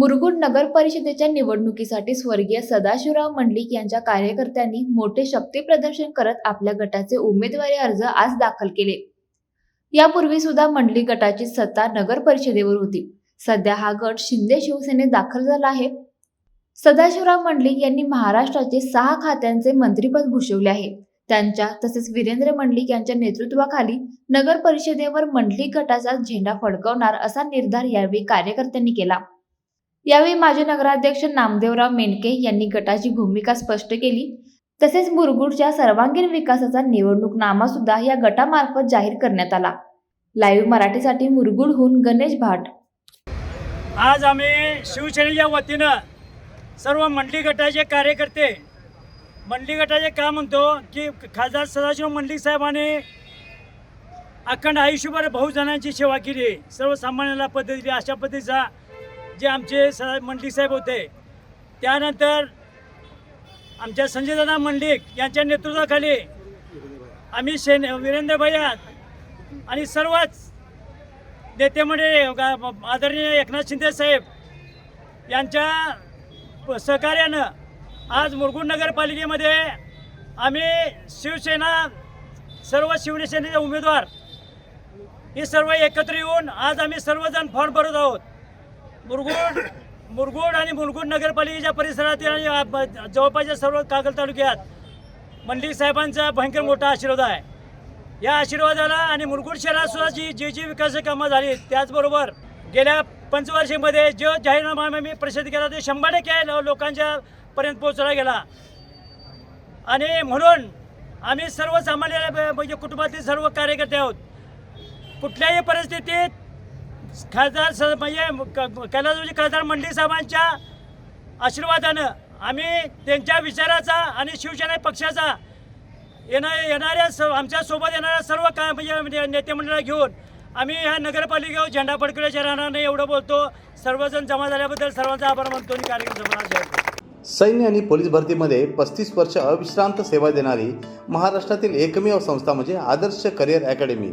मुरगुड नगर परिषदेच्या निवडणुकीसाठी स्वर्गीय सदाशिवराव मंडलिक यांच्या कार्यकर्त्यांनी मोठे शक्ती प्रदर्शन करत आपल्या गटाचे उमेदवारी अर्ज आज दाखल केले. यापूर्वी सुद्धा मंडलिक गटाची सत्ता नगर परिषदेवर होती. सध्या हा गट शिंदे शिवसेनेत दाखल झाला आहे. सदाशिवराव मंडलिक यांनी महाराष्ट्राचे सहा खात्यांचे मंत्रीपद भूषवले आहे. त्यांच्या तसेच वीरेंद्र मंडलिक यांच्या नेतृत्वाखाली नगर परिषदेवर मंडलिक गटाचा झेंडा फडकवणार असा निर्धार यावेळी कार्यकर्त्यांनी केला. यावेळी माजी नगराध्यक्ष नामदेवराव मेनके यांनी गटाची भूमिका स्पष्ट केली. तसेच मुरगुडच्या सर्वांगीण विकासाचा निवडणूकनामा सुद्धा या गटामार्फत जाहीर करण्यात आला. लाईव्ह मराठीसाठी मुरगुडहून गणेश भाट. आज आम्ही शिवसेनेच्या वतीनं सर्व मंडली गटाचे कार्यकर्ते मंडली गटाचे का म्हणतो की खासदार सदाशिव मंडलिक साहेबांनी अखंड आयुष्यभर बहुजनांची सेवा केली. सर्वसामान्याला पद्धती अशा पद्धतीचा जे आमचे स मंडलिक साहेब होते त्यानंतर आमच्या संजयदादा मंडलिक यांच्या नेतृत्वाखाली आम्ही शेन वीरेंद्र भैया आणि सर्वच नेते म्हणजे आदरणीय एकनाथ शिंदे साहेब यांच्या सहकार्यानं आज मुरगुड नगरपालिकेमध्ये आम्ही शिवसेना सर्व शिवसेनेचे उमेदवार हे सर्व एकत्र येऊन आज आम्ही सर्वजण फॉर्म भरत आहोत. मुरगुड मुरगुड आणि मुरगुड नगरपालिकेच्या परिसरातील आणि जवळपासच्या सर्व कागल तालुक्यात मंडलिक साहेबांचा भयंकर मोठा आशीर्वाद आहे. या आशीर्वादाला आणि मुरगुड शहरात सुद्धा जी जी जी विकास कामं झाली त्याचबरोबर गेल्या पंचवर्षीमध्ये जो जाहीरनामा मी प्रसिद्ध केला ते शंभर टक्के लोकांच्या पर्यंत पोहोचला गेला. आणि म्हणून आम्ही सर्वसामान्य म्हणजे कुटुंबातील सर्व कार्यकर्ते आहोत. कुठल्याही परिस्थितीत खासदार स म्हणजे क- कैलासवासी खासदार मंडळी साहेबांच्या आशीर्वादानं आम्ही त्यांच्या विचाराचा आणि शिवसेना पक्षाचा येणार येणाऱ्या स आमच्यासोबत येणाऱ्या सर्व का म्हणजे म्हणजे नेते मंडळाला घेऊन आम्ही ह्या नगरपालिकेवर झेंडा फडकल्याच्या राहणार एवढं बोलतो. सर्वजण जमा झाल्याबद्दल सर्वांचा आभार मानतो आणि कार्यक्रम सैन्य आणि पोलीस भरतीमध्ये पस्तीस वर्ष अविश्रांत सेवा देणारी महाराष्ट्रातील एकमेव संस्था म्हणजे आदर्श करिअर अकॅडमी.